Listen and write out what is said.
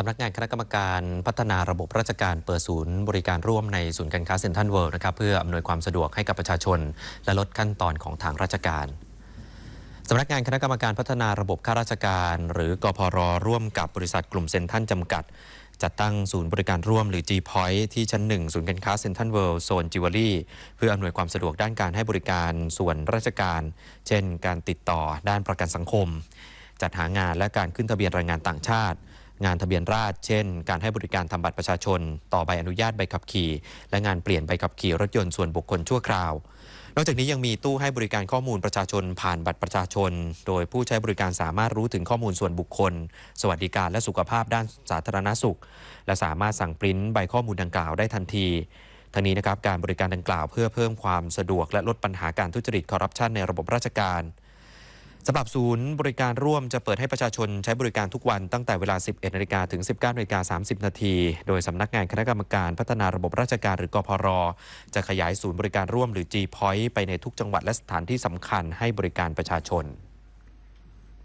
สำนักงานคณะกรรมการพัฒนาระบบราชการเปิดศูนย์บริการร่วมในศูนย์การค้าเซ็นทรัลเวิลด์นะครับเพื่ออำนวยความสะดวกให้กับประชาชน และลดขั้นตอนของทางราชการสำนักงานคณะกรรมการพัฒนาระบบข้าราชการ หรือกพรร่วมกับบริษัทกลุ่มเซ็นทรัลจำกัด จัดตั้งศูนย์บริการร่วมหรือ G Point ที่ชั้นหนึ่งศูนย์การค้าเซ็นทรัลเวิลด์โซนจิวเวลรี่เพื่ออำนวยความสะดวกด้านการให้บริการส่วนราชการ เช่น การติดต่อด้านประกันสังคม จัดหางานและการขึ้นทะเบียนแรงงานต่างชาติ งานทะเบียนราษฎรเช่น การให้บริการทำบัตรประชาชน ต่อใบอนุญาตใบขับขี่ และงานเปลี่ยนใบขับขี่รถยนต์ส่วนบุคคลชั่วคราวนอกจากนี้ยังมีตู้ให้บริการข้อมูลประชาชนผ่านบัตรประชาชน โดยผู้ใช้บริการสามารถรู้ถึงข้อมูลส่วนบุคคล สวัสดิการและสุขภาพด้านสาธารณสุข และสามารถสั่งปริ้นใบข้อมูลดังกล่าวได้ทันทีทั้งนี้นะครับการบริการดังกล่าวเพื่อเพิ่มความสะดวกและลดปัญหาการทุจริตคอร์รัปชันในระบบราชการ สำหรับศูนย์บริการร่วมจะเปิดให้ประชาชนใช้บริการทุกวันตั้งแต่เวลา 11นาฬิกาถึง 19นาฬิกา30 นาที โดยสำนักงานคณะกรรมการพัฒนาระบบราชการหรือกพร จะขยายศูนย์บริการร่วมหรือ G Point ไปในทุกจังหวัดและสถานที่สำคัญให้บริการประชาชน